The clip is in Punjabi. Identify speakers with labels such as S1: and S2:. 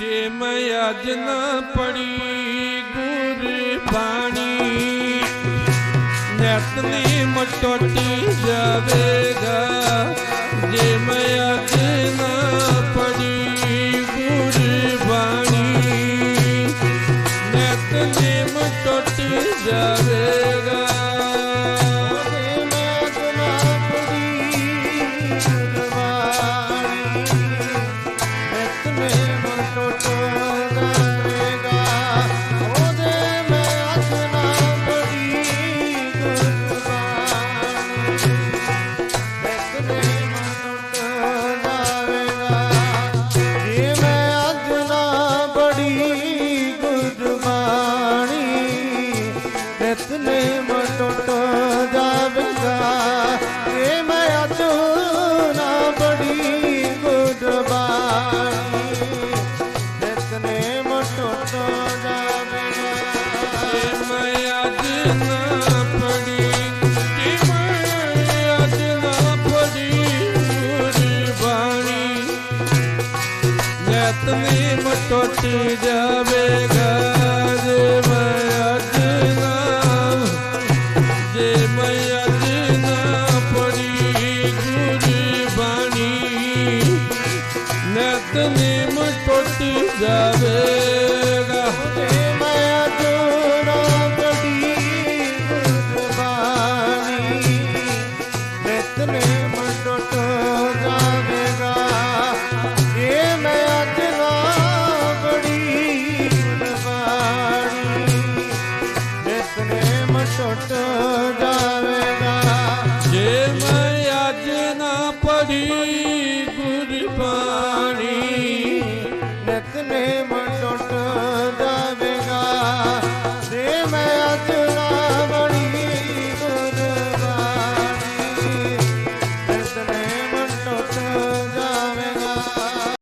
S1: ਜੇ ਮੈਂ ਅੱਜ ਨਾ ਪੜੀ ਗੁਰਬਾਣੀ ਨਿਤਨੇਮ ਟੁੱਟ ਜਾਵੇਗਾ। ਜੇ ਮੈਂ ਅੱਜ ਨਾ ਪੜੀ ਗੁਰਬਾਣੀ ਨਿਤਨੇਮ ਟੁੱਟ ਜਾਵੇਗਾ।
S2: ਨਿਤਨੇਮ ਨਿਤਨੇਮ ਟੁੱਟ ਜਾਵੇਗਾ
S1: ਜੇ ਮੈਂ ਅੱਜ ਨਾ ਜੇ ਮੈਂ ਅੱਜ ਨਾ ਪੜੀ ਗੁਰਬਾਣੀ ਨਿਤਨੇਮ ਟੁੱਟ ਜਾ